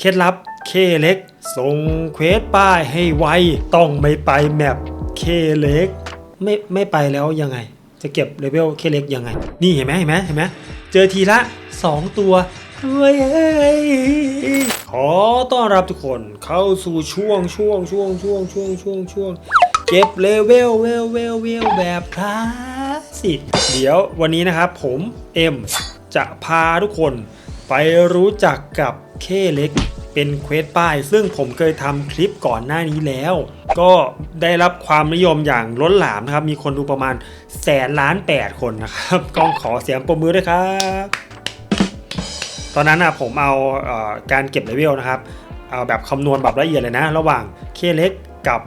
เคล็ดลับเคเล็กส่งเควสป้ายให้ไวต้องไม่ไปแมปเคเล็กไม่ไม่ไปแล้วยังไง จะเก็บเลเวลเคเล็กยังไง นี่เห็นไหมเห็นไหมเห็นไหมเจอทีละ 2 ตัวเฮ้ยขอต้อนรับทุกคนเข้าสู่ช่วงช่วงช่วงช่วงช่วงช่วงช่วงเก็บเลเวลเวลเวลเวลแบบคลาสสิกเดี๋ยววันนี้นะครับผมเอ็มจะพาทุกคนไปรู้จักกับ เคเล็ก เป็นเควสป้าย ซึ่งผมเคยทำคลิปก่อนหน้านี้แล้ว ก็ได้รับความนิยมอย่างล้นหลามนะครับ มีคนดูประมาณแสนล้านแปดคนนะครับก็ขอเสียงปรบมือด้วยครับตอนนั้นอะผมเอาเออการเก็บเลเวลนะครับเอาแบบคำนวณแบบละเอียดเลยนะ ระหว่างเคเล็กกับ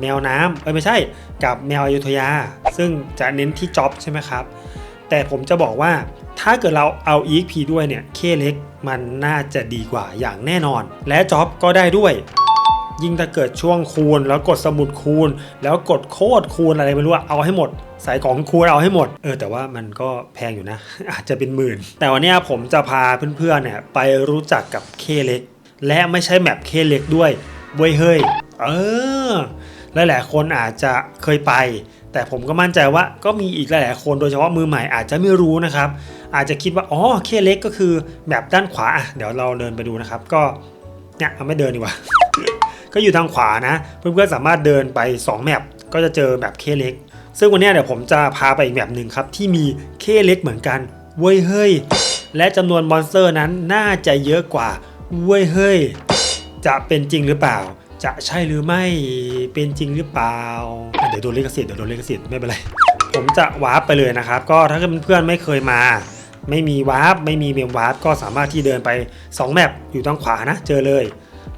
แมวน้ำเอ้ยไม่ใช่กับแมวอยุธยา ซึ่งจะเน้นที่จ็อบใช่ไหมครับ แต่ผมจะบอกว่าถ้าเกิดเราเอา EXP ด้วยเนี่ยเคเล็ก มันน่าจะดีกว่าอย่างแน่นอน และจ็อบก็ได้ด้วย ยิ่งถ้าเกิดช่วงคูณ แล้วกดสมุดคูณ แล้วกดโคดคูณอะไรไม่รู้เอาให้หมดสายของคูณเอาให้หมด เออแต่ว่ามันก็แพงอยู่นะ อาจจะเป็นหมื่น แต่วันนี้ผมจะพาเพื่อนๆเนี่ยไปรู้จักกับเคเล็ก และไม่ใช่แมปเคเล็กด้วยเว้ยเฮ้ยเออหลายๆคนอาจจะเคยไป แต่ผมก็มั่นใจว่าก็มีอีกหลายๆคนโดยเฉพาะมือใหม่อาจจะไม่รู้นะครับ อาจจะคิดว่าอ๋อเคเล็กก็คือแบบด้านขวาอะเดี๋ยวเราเดินไปดูนะครับ ก็เนี่ยเอาไม่เดินดีกว่า ก็อยู่ทางขวานะ เพื่อนๆสามารถเดินไป2แมปก็จะเจอแบบเคเล็ก ซึ่งวันนี้เดี๋ยวผมจะพาไปอีกแบบหนึ่งครับ ที่มีเคเล็กเหมือนกันเว้ยเฮ้ยและจำนวนมอนสเตอร์นั้นน่าจะเยอะกว่าเว้ยเฮ้ยจะเป็นจริงหรือเปล่า จะใช่หรือไม่เป็นจริงหรือเปล่าเดี๋ยวโดนเลขสิทธิ์เดี๋ยวโดนเลขสิทธิ์ไม่เป็นไรผมจะวาร์ปไปเลยนะครับ ก็ถ้าเพื่อนๆไม่เคยมา ไม่มีวาร์ปไม่มีเมมวาร์ปก็สามารถที่เดินไป 2 แมปอยู่ทางขวานะเจอเลย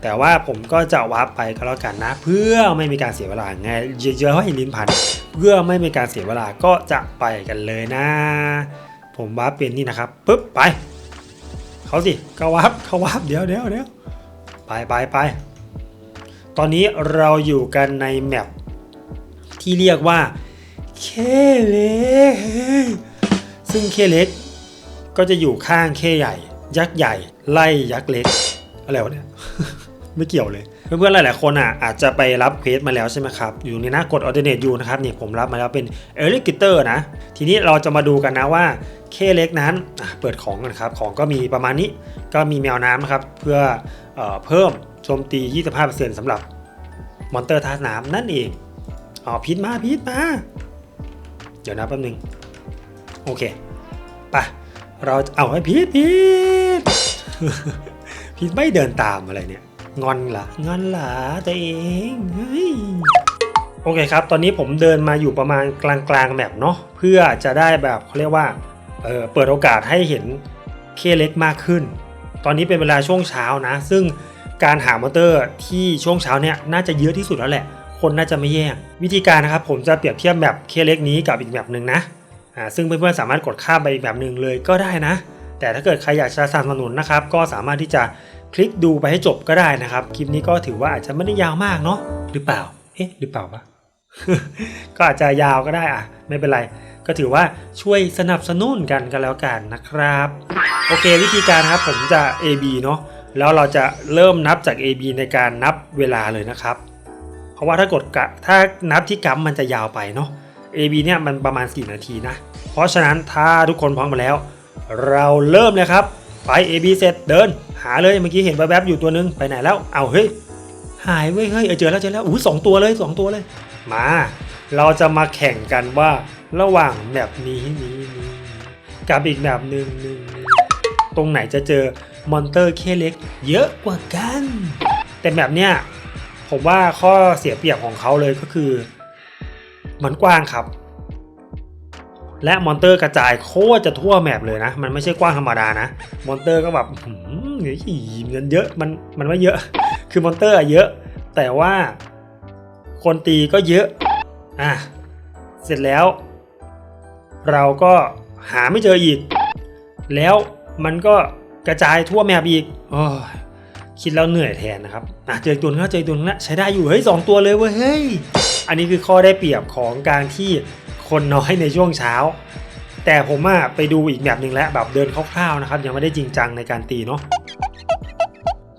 แต่ว่าผมก็จะวาร์ปไปก็แล้วกันนะ เพื่อไม่มีการเสียเวลาไงเยอะๆให้ลิ้นพัน เพื่อไม่มีการเสียเวลาก็จะไปกันเลยนะ ผมวาร์ปเป็นนี่นะครับปุ๊บไปเขาสิเขาวาร์ปเขาวาร์ปเดี๋ยวเดี๋ยวเดี๋ยวไปไปไปตอนนี้เราอยู่กันในแมปที่เรียกว่าเคเล็กซึ่งเคเล็ก ก็จะอยู่ข้างเคใหญ่ ยักษ์ใหญ่ ไล่ยักษ์เล็ก อะไรวะเนี่ย ไม่เกี่ยวเลย เพื่อนๆหลายๆคนอะอาจจะไปรับเควสมาแล้วใช่ไหมครับ อยู่ในหน้ากด alternate อยู่นะครับนี่ผมรับมาแล้วเป็น e l i g a t o r นะ ทีนี้เราจะมาดูกันนะว่าเคเล็กนั้นเปิดของกันครับ ของก็มีประมาณนี้ ก็มีแมวน้ำนะครับ เพื่อเออเพิ่มโจมตี 25%สำหรับมอนเตอร์ธาตุน้ำนั่นเองอ๋อพิษมาพิษมา เดี๋ยวนะแป๊บนึง โอเค ไป เราเอาให้พีทพีทพีทไม่เดินตามอะไรเนี่ย งอนเหรองอนเหรอตัวเองเฮ้ยโอเคครับ ตอนนี้ผมเดินมาอยู่ประมาณกลางกลางๆแมปเนาะเพื่อจะได้แบบเขาเรียกว่าเเปิดโอกาสให้เห็นเคเล็กมากขึ้น ตอนนี้เป็นเวลาช่วงเช้านะ ซึ่งการหามอเตอร์ที่ช่วงเช้าเนี่ยน่าจะเยอะที่สุดแล้วแหละ คนน่าจะไม่แย่งวิธีการนะครับผมจะเปรียบเทียบแบบเคเล็กนี้กับอีกแบบหนึ่งนะ อ่าซึ่งเพื่อนๆสามารถกดข้ามไปอีกแบบหนึ่งเลยก็ได้นะ แต่ถ้าเกิดใครอยากจะสนับสนุนนะครับ ก็สามารถที่จะคลิกดูไปให้จบก็ได้นะครับ คลิปนี้ก็ถือว่าอาจจะไม่ได้ยาวมากเนาะหรือเปล่าเอ๊ะหรือเปล่าวะก็อาจจะยาวก็ได้อะไม่เป็นไร ก็ถือว่าช่วยสนับสนุนกันก็แล้วกันนะครับ โอเควิธีการครับผมจะ AB เนาะแล้วเราจะเริ่มนับจาก AB ในการนับเวลาเลยนะครับ เพราะว่าถ้ากดกะถ้านับที่กัมมันจะยาวไปเนาะ AB เนี่ยมันประมาณ 4 นาทีนะ เพราะฉะนั้นถ้าทุกคนพร้อมมาแล้ว เราเริ่มเลยครับ ไป AB เสร็จเดิน หาเลยเมื่อกี้เห็นแวบๆอยู่ตัวนึงไปไหนแล้วเอาเฮ้ยหายเว้ยเฮ้ยเเจอแล้วเจอแล้วอู้สองตัวเลยสองตัวเลย มา เราจะมาแข่งกันว่าระหว่างแบบนี้นี้นี้กับอีกแบบหนึ่งหนึ่งหนึ่งตรงไหนจะเจอมอนเตอร์เคเล็ก เยอะกว่ากัน แต่แบบเนี้ยผมว่าข้อเสียเปรียบของเขาเลยก็คือ มันกว้างครับ และมอนเตอร์กระจายโคตรจะทั่วแมปเลยนะ มันไม่ใช่กว้างธรรมดานะ มอนเตอร์ก็แบบหืมเฮ้ยเงินเยอะมันมันไม่เยอะ คือมอนเตอร์อะเยอะ แต่ว่าคนตีก็เยอะอะเสร็จแล้ว เราก็หาไม่เจออีก แล้วมันก็กระจายทั่วแมปอีกโอ้คิดแล้วเหนื่อยแทนนะครับอะเจอตัวนึงแล้วเจอตัวนึงแล้วใช้ได้อยู่เฮ้ยสองตัวเลยเว้ยเฮ้ยอันนี้คือข้อได้เปรียบของการที่ คนน้อยในช่วงเช้า แต่ผมอะไปดูอีกแบบหนึ่งแล้วแบบเดินคร่าวๆนะครับ ยังไม่ได้จริงจังในการตีเนาะ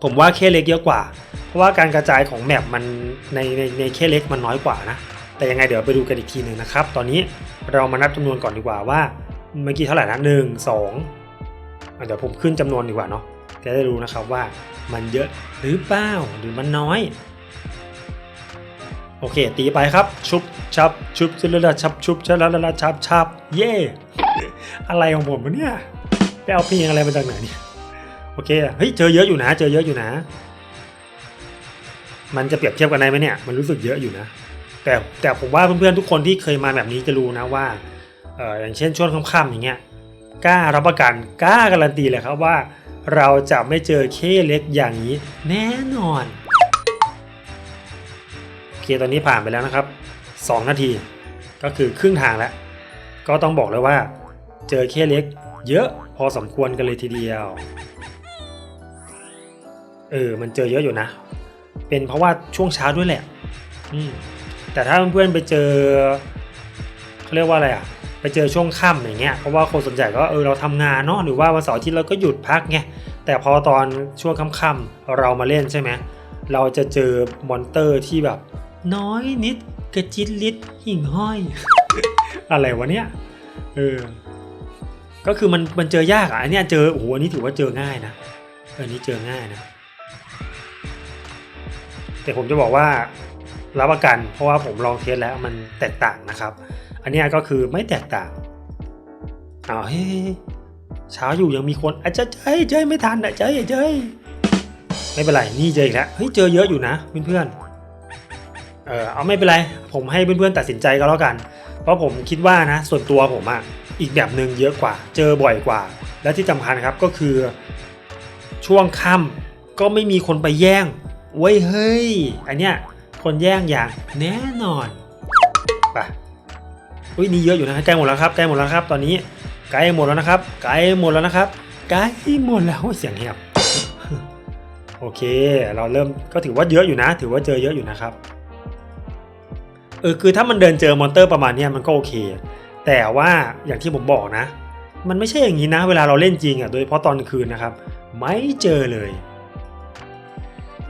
ผมว่าเคเล็กเยอะกว่า เพราะว่าการกระจายของแมปมันในในในเคเล็กมันน้อยกว่านะ แต่ยังไงเดี๋ยวไปดูกันอีกทีหนึ่งนะครับ ตอนนี้เรามานับจำนวนก่อนดีกว่าว่าเมื่อกี้เท่าไหร่นะหนึ่งสองเดี๋ยวผมขึ้นจำนวนดีกว่าเนาะจะได้รู้นะครับว่ามันเยอะหรือเปล่าหรือมันน้อย โอเค ตีไปครับ ชุบชับ ชุบชลละชับ ชุบชลละชับชับ เย่อะไรของผมวะเนี่ยไปเอาเพลงอะไรมาจากไหนเนี่ยโอเคเฮ้ยเจอเยอะอยู่นะเจอเยอะอยู่นะ มันจะเปรียบเทียบกันได้ไหมเนี่ย มันรู้สึกเยอะอยู่นะ แต่แต่ผมว่าเพื่อนๆทุกคนที่เคยมาแบบนี้จะรู้นะว่าเอออย่างเช่นช่วงค่ำๆอย่างเงี้ยกล้ารับประกันกล้าการันตีเลยครับว่า เราจะไม่เจอเคเล็กอย่างนี้แน่นอน เคตอนนี้ผ่านไปแล้วนะครับ 2 นาที ก็คือครึ่งทางแล้ว ก็ต้องบอกเลยว่า เจอเคเล็ก เยอะพอสมควรกันเลยทีเดียว เออ มันเจอเยอะอยู่นะ เป็นเพราะว่าช่วงเช้าด้วยแหละ อืม แต่ถ้าเพื่อนๆไปเจอเขาเรียกว่าอะไรอะไปเจอช่วงค่ำอย่างเงี้ยเพราะว่าคนสนใจก็เออเราทำงานเนาะหรือว่าวันเสาร์ที่เราก็หยุดพักไงแต่พอตอนช่วงค่ำๆเรามาเล่นใช่ไหมเราจะเจอมอนเตอร์ที่แบบ น้อยนิดกระจิตลิดหิ่งห้อย อะไรวะเนี่ยเออก็คือมันมันเจอยากอะอันนี้เจอโอ้โหอันนี้ถือว่าเจอง่ายนะอันนี้เจอง่ายนะ แต่ผมจะบอกว่ารับประกันเพราะว่าผมลองเทสแล้วมันแตกต่างนะครับ อันนี้ก็คือไม่แตกต่างอ้าวเฮ้เช้าอยู่ยังมีคนอาจจะเจยเจยไม่ทันอะเจยเจยไม่เป็นไรนี่เจออีกแล้วเฮ้ยเจอเยอะอยู่นะเพื่อนๆ เออเอาไม่เป็นไร ผมให้เพื่อนๆตัดสินใจก็แล้วกัน เพราะผมคิดว่านะส่วนตัวผมอะอีกแบบหนึ่งเยอะกว่า เจอบ่อยกว่า และที่สำคัญครับก็คือ ช่วงค่ำก็ไม่มีคนไปแย่งเว้ยเฮ้ยอันเนี้ยคนแย่งอย่างแน่นอนไปอุ้ยนี่เยอะอยู่นะใกล้หมดแล้วครับใกล้หมดแล้วครับ ตอนนี้ใกล้หมดแล้วนะครับใกล้หมดแล้วนะครับใกล้หมดแล้วเสียงเงียบโอเค เราเริ่มก็ถือว่าเยอะอยู่นะ ถือว่าเจอเยอะอยู่นะครับ เออคือถ้ามันเดินเจอมอนเตอร์ประมาณนี้มันก็โอเค แต่ว่าอย่างที่ผมบอกนะ มันไม่ใช่อย่างนี้นะ เวลาเราเล่นจริงอะโดยเฉพาะตอนคืนนะครับ ไม่เจอเลย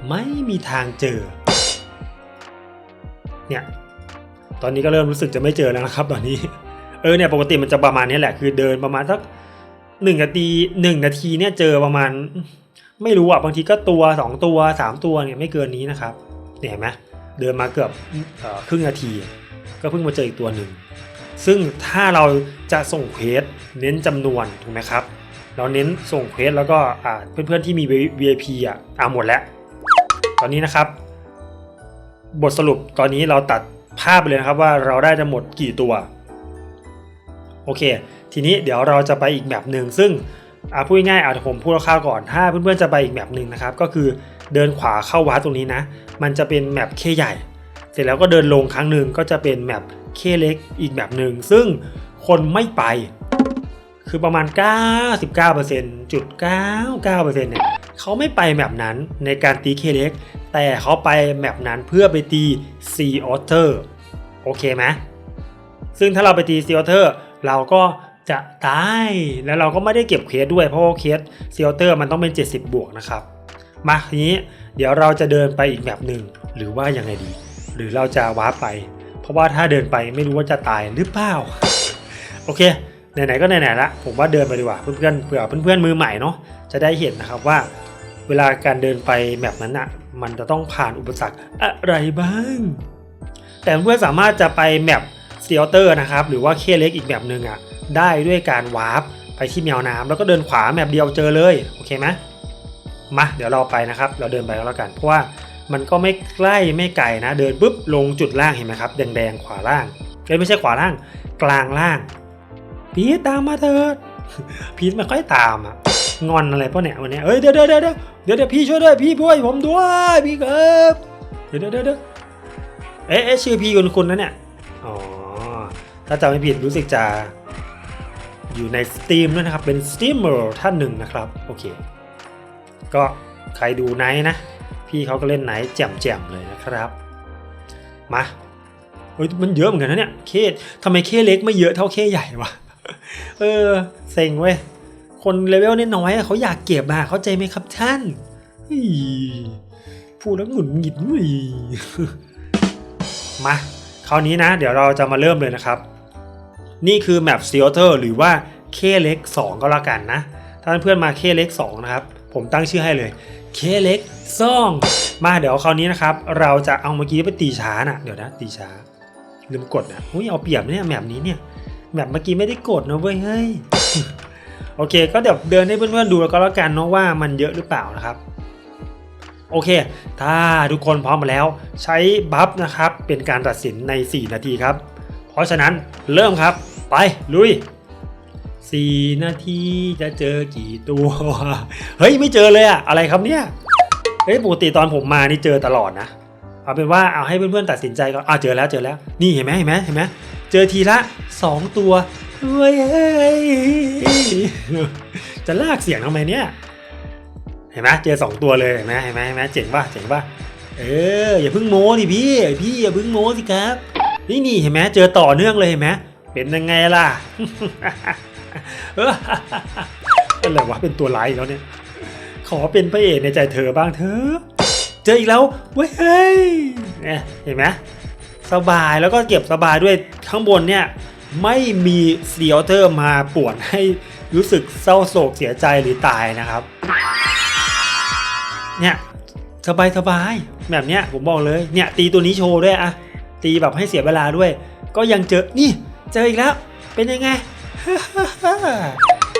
ไม่มีทางเจอ เนี่ยตอนนี้ก็เริ่มรู้สึกจะไม่เจอแล้วนะครับ ตอนนี้ เออเนี่ยปกติมันจะประมาณนี้แหละ คือเดินประมาณสักหนึ่งนาทีหนึ่งนาทีเนี่ยเจอประมาณ ไม่รู้อะบางทีก็ตัวสองตัวสามตัวเนี่ยไม่เกินนี้นะครับ เนี่ยเห็นไหม เดินมาเกือบครึ่งนาที ก็เพิ่งมาเจออีกตัวหนึ่ง ซึ่งถ้าเราจะส่งเควสเน้นจำนวนถูกไหมครับ เราเน้นส่งเควสแล้วก็เพื่อนๆที่มี VIP อะอ่าหมดแล้ว ตอนนี้นะครับ บทสรุปตอนนี้เราตัดภาพไปเลยนะครับว่าเราได้จะหมดกี่ตัว โอเค ทีนี้เดี๋ยวเราจะไปอีกแบบหนึ่งซึ่งอาพูดง่ายๆอาผมพูดคร่าวๆก่อน ถ้าเพื่อนๆจะไปอีกแบบหนึ่งนะครับ ก็คือเดินขวาเข้าวัดตรงนี้นะ มันจะเป็นแมปเคใหญ่ เสร็จแล้วก็เดินลงครั้งหนึ่งก็จะเป็นแมปเคเล็กอีกแบบหนึ่งซึ่งคนไม่ไป คือประมาณ 99%จุด99%เนี่ยเขาไม่ไปแมปนั้นในการตีเคเล็กแต่เขาไปแมปนั้นเพื่อไปตี Sea Otter โอเคไหมซึ่งถ้าเราไปตี Sea Otter เราก็จะตายแล้วเราก็ไม่ได้เก็บเคสด้วยเพราะว่าเคส Sea Otter มันต้องเป็น 70 บวกนะครับ มาทีนี้ เดี๋ยวเราจะเดินไปอีกแบบหนึ่งหรือว่ายังไงดี หรือเราจะวาร์ปไป เพราะว่าถ้าเดินไปไม่รู้ว่าจะตายหรือเปล่าโอเคไหนๆก็ไหนๆละผมว่าเดินไปดีกว่าเพื่อนๆเผื่อเพื่อนๆมือใหม่เนาะจะได้เห็นนะครับว่า เวลาการเดินไปแบบนั้นอะมันจะต้องผ่านอุปสรรคอะไรบ้าง แต่เพื่อนสามารถจะไปแมปเตียเตอร์นะครับหรือว่าเคเล็กอีกแบบหนึ่งอะได้ด้วยการวาร์ปไปที่แมวน้ำแล้วก็เดินขวาแมปเดียวเจอเลยโอเคไหม มาเดี๋ยวเราไปนะครับ เราเดินไปแล้วกันเพราะว่ามันก็ไม่ใกล้ไม่ไกลนะ เดินปุ๊บลงจุดล่างเห็นไหมครับแดงๆขวาล่างเอ้ไม่ใช่ขวาล่าง กลางล่างพีทตามมาเถิดพีทไม่ค่อยตามอะงอนอะไรพวกเนี้ยวันเนี้ยเอ้ยเดี๋ยวเดี๋ยวเดี๋ยวเดี๋ยวเดี๋ยวยพี่ช่วยด้วยพี่ช่วยผมด้วยพี่ครับเดี๋ยวเดี๋ยวเดี๋ยวยเอ๊ะเอ๊ะชื่อพี่คุณคุณนะเนี่ยอ๋อถ้าจำไม่ผิดรู้สึกจะอยู่ในสตรีมด้วยนะครับเป็นสตรีมเมอร์ท่านหนึ่งนะครับโอเค ก็ใครดูไนท์นะ พี่เขาก็เล่นไนท์แจ่มๆเลยนะครับมาเฮ้ยมันเยอะเหมือนกันนะเนี่ยเคทำไมเคเล็กไม่เยอะเท่าเคใหญ่วะเออเซ็งเว้ยคนเลเวลนี่น้อยเขาอยากเก็บอะเข้าใจไหมครับท่านพูดแล้วหงุดหงิดเว้ยมาคราวนี้นะ เดี๋ยวเราจะมาเริ่มเลยนะครับ นี่คือแมป s ี a เ e อร์หรือว่าเคเล็ก 2 ก็แล้วกันนะ ถ้าเพื่อนมาเคเล็ก 2 นะครับ ผมตั้งชื่อให้เลยเคเล็กซ่อง มาเดี๋ยวคราวนี้นะครับ เราจะเอาเมื่อกี้ไปตีช้าน่ะเดี๋ยวนะตีช้า ลืมกดนะอุ้ยเอาเปรียบเนี่ยแมปนี้เนี่ยแมปเมื่อกี้ไม่ได้กดนะเว้ยเฮ้ยโอเค ก็เดี๋ยวเดินให้เพื่อนๆดูแล้วก็แล้วกันเนาะว่ามันเยอะหรือเปล่านะครับ โอเค ถ้าทุกคนพร้อมมาแล้ว ใช้บัฟนะครับเป็นการตัดสินใน 4 นาทีครับ เพราะฉะนั้นเริ่มครับ ไปลุย 4นาทีจะเจอกี่ตัว เฮ้ยไม่เจอเลยอะอะไรครับเนี่ยเฮ้ยปกติตอนผมมานี่เจอตลอดนะเอาเป็นว่าเอาให้เพื่อนๆตัดสินใจก่อนอ่าเจอแล้วเจอแล้ว นี่เห็นไหมเห็นไหมเห็นไหมเจอทีละ 2 ตัวเฮ้ยจะลากเสียงทำไมเนี่ยเห็นไหมเจอสองตัวเลยเห็นไหมเห็นไหมเห็นไหมเจ๋งป่ะเจ๋งป่ะเอออย่าเพิ่งโม้ดิพี่พี่อย่าเพิ่งโม้สิครับ นี่นี่เห็นไหมเจอต่อเนื่องเลยเห็นไหมเป็นยังไงล่ะ อะไรวะเป็นตัวร้ายแล้วเนี่ย ขอเป็นพระเอกในใจเธอบ้างเถอเจออีกแล้วเว้ยเฮ้ยเนี่ยเห็นไหมสบายแล้วก็เก็บสบายด้วยข้างบนเนี่ยไม่มีเซียเตอร์มาป่วนให้รู้สึกเศร้าโศกเสียใจหรือตายนะครับ เนี่ยสบายสบายแบบเนี้ยผมบอกเลยเนี่ยตีตัวนี้โชว์ด้วยอะตีแบบให้เสียเวลาด้วย ก็ยังเจอนี่เจออีกแล้ว เป็นยังไง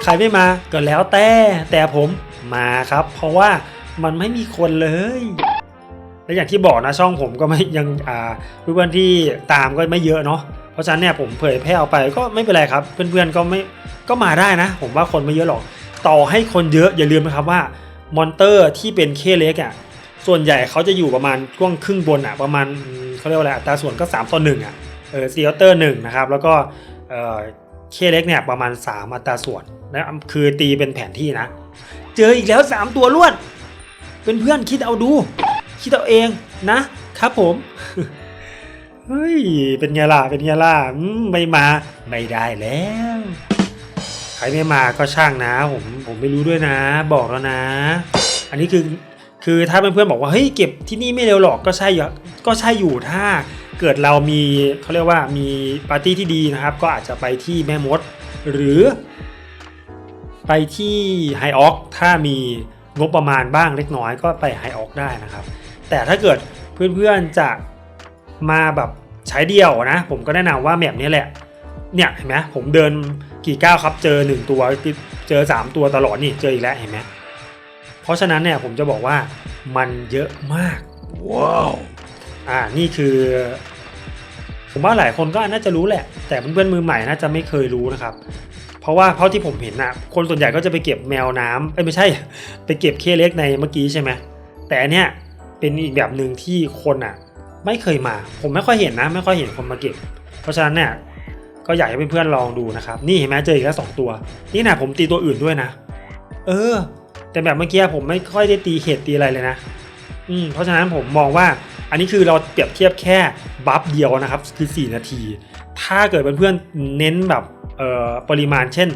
ใครไม่มาก็แล้วแต่ แต่ผมมาครับ เพราะว่ามันไม่มีคนเลยและอย่างที่บอกนะช่องผมก็ไม่ยังอ่าเพื่อนๆที่ตามก็ไม่เยอะเนาะเพราะฉะนั้นเนี่ยผมเผยแพร่ออกไปก็ไม่เป็นไรครับ เพื่อนๆก็ไม่ก็มาได้นะ ผมว่าคนไม่เยอะหรอก ต่อให้คนเยอะอย่าลืมนะครับว่ามอนเตอร์ที่เป็นเคเล็กอะส่วนใหญ่เขาจะอยู่ประมาณช่วงครึ่งบนอะประมาณเขาเรียกว่าอะไรอัตราส่วนก็ 3 ต่อ1อะเออซีออเตอร์หนึ่งนะครับแล้วก็เออ เคเล็กเนี่ยประมาณ 3 อัตราส่วนนะคือตีเป็นแผนที่นะ เจออีกแล้ว 3 ตัวรวด เป็นเพื่อนคิดเอาดู คิดเอาเองนะ ครับผม เฮ้ย เป็นไงล่ะ เป็นไงล่ะไม่มาไม่ได้แล้ว ใครไม่มาก็ช่างนะ ผมผมไม่รู้ด้วยนะ บอกแล้วนะ อันนี้คือคือถ้าเพื่อนๆบอกว่าเฮ้ยเก็บที่นี่ไม่เร็วหรอกก็ใช่ก็ใช่อยู่ถ้า เกิดเรามีเขาเรียกว่ามีปาร์ตี้ที่ดีนะครับ ก็อาจจะไปที่แม่มด หรือ ไปที่ไฮออกถ้ามีงบประมาณบ้างเล็กน้อยก็ไปไฮออกได้นะครับ แต่ถ้าเกิดเพื่อนๆจะมาแบบใช้เดียวนะ ผมก็แนะนำว่าแมปนี้แหละ เนี่ยเห็นไหมผมเดินกี่ก้าวครับเจอ 1 ตัวเจอ 3 ตัวตลอดนี่เจออีกแล้วเห็นไหมเพราะฉะนั้นเนี่ยผมจะบอกว่ามันเยอะมากว้าว อ่านี่คือ ผมว่าหลายคนก็น่าจะรู้แหละ แต่เพื่อนๆมือใหม่น่าจะไม่เคยรู้นะครับ เพราะว่าเท่าที่ผมเห็นนะคนส่วนใหญ่ก็จะไปเก็บแมวน้ำเอ้ยไม่ใช่ ไปเก็บเคเล็กในเมื่อกี้ใช่ไหมแต่อันเนี้ยเป็นอีกแบบหนึ่งที่คนอะ ไม่เคยมา ผมไม่ค่อยเห็นนะ ไม่ค่อยเห็นคนมาเก็บ เพราะฉะนั้นเนี่ยก็อยากให้เพื่อนๆลองดูนะครับ นี่เห็นไหมเจออีกแล้วสองตัว นี่นะผมตีตัวอื่นด้วยนะ เออ แต่แบบเมื่อกี้ผมไม่ค่อยได้ตีเห็ดตีอะไรเลยนะ อืมเพราะฉะนั้นผมมองว่า อันนี้คือเราเปรียบเทียบแค่บัฟเดียวนะครับคือ 4 นาที ถ้าเกิดเพื่อนๆเน้นแบบเอ่อปริมาณเช่น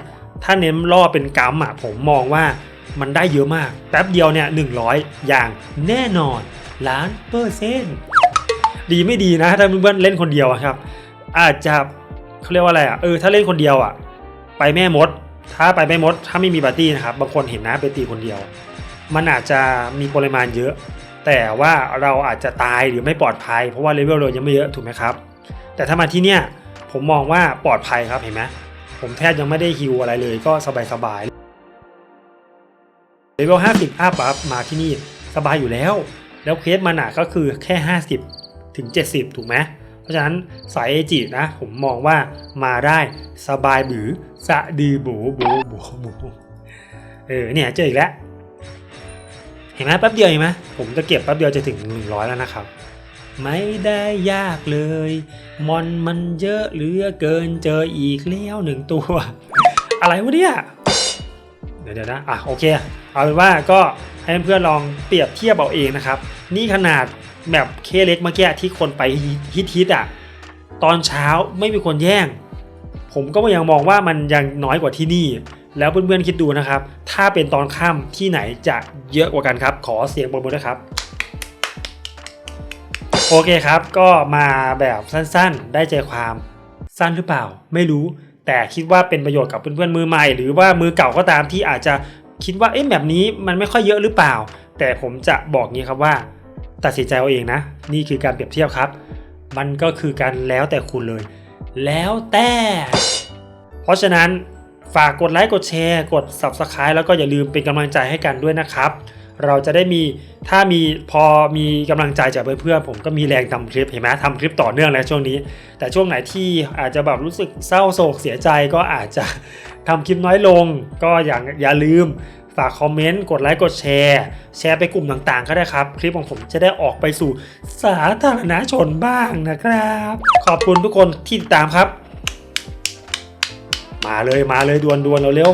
ถ้าเน้นล่อเป็นกัมอะผมมองว่ามันได้เยอะมาก แป๊บเดียวเนี่ย100อย่างแน่นอนล้านเปอร์เซ็นต์ดีไม่ดีนะถ้าเพื่อนๆเล่นคนเดียวครับ อาจจะเขาเรียกว่าอะไรอะเออถ้าเล่นคนเดียวอะ ไปแม่มด ถ้าไปแม่มด ถ้าไม่มีปาร์ตี้นะครับบางคนเห็นนะไปตีคนเดียว มันอาจจะมีปริมาณเยอะ แต่ว่าเราอาจจะตายหรือไม่ปลอดภัย เพราะว่าเลเวลเรายังไม่เยอะถูกไหมครับ แต่ถ้ามาที่เนี่ยผมมองว่าปลอดภัยครับเห็นไหมผมแทบยังไม่ได้ฮิวอะไรเลยก็สบายๆเลเวล50อัพอัพมาที่นี่สบายอยู่แล้ว แล้วเคสมันอะก็คือแค่ 50 ถึง 70 ถูกไหมเพราะฉะนั้นสายเอจินะผมมองว่ามาได้สบายบือสะดือโบโบโบโบเออเนี่ยเจออีกแล้ว เห็นไหมแป๊บเดียวเห็นไหมผมจะเก็บแป๊บเดียวจะถึง 100 แล้วนะครับ ไม่ได้ยากเลย มอนมันเยอะเหลือเกินเจออีกแล้วหนึ่งตัว อะไรวะเนี่ย เดี๋ยวเดี๋ยวนะ อะโอเค เอาเป็นว่าก็ให้เพื่อนๆลองเปรียบเทียบเอาเองนะครับ นี่ขนาดแบบเคเล็กเมื่อกี้ที่คนไปฮิตฮิตๆอะ ตอนเช้าไม่มีคนแย่ง ผมก็ยังมองว่ามันยังน้อยกว่าที่นี่ แล้วเพื่อนๆคิดดูนะครับ ถ้าเป็นตอนค่ำที่ไหนจะเยอะกว่ากันครับ ขอเสียงปรบมือด้วยครับ โอเคครับ ก็มาแบบสั้นๆ ได้ใจความสั้นหรือเปล่า ไม่รู้ แต่คิดว่าเป็นประโยชน์กับเพื่อนๆมือใหม่ หรือว่ามือเก่าก็ตามที่อาจจะคิดว่าเอ๊ะแบบนี้มันไม่ค่อยเยอะหรือเปล่า แต่ผมจะบอกงี้ครับว่า ตัดสินใจเอาเองนะ นี่คือการเปรียบเทียบครับ มันก็คือการแล้วแต่คุณเลย แล้วแต่ เพราะฉะนั้น ฝากกดไลค์กดแชร์กด Subscribe แล้วก็อย่าลืมเป็นกำลังใจให้กันด้วยนะครับ เราจะได้มีถ้ามีพอมีกำลังใจจากเพื่อนๆผมก็มีแรงทำคลิปเห็นไหมทำคลิปต่อเนื่องแล้วช่วงนี้ แต่ช่วงไหนที่อาจจะแบบรู้สึกเศร้าโศกเสียใจก็อาจจะทำคลิปน้อยลง ก็อย่าอย่าลืมฝากคอมเมนต์กดไลค์กดแชร์ แชร์ไปกลุ่มต่างๆ ก็ได้ครับ คลิปของผมจะได้ออกไปสู่สาธารณชนบ้างนะครับ ขอบคุณทุกคนที่ติดตามครับ มาเลยมาเลยดวนดวนเราเร็ว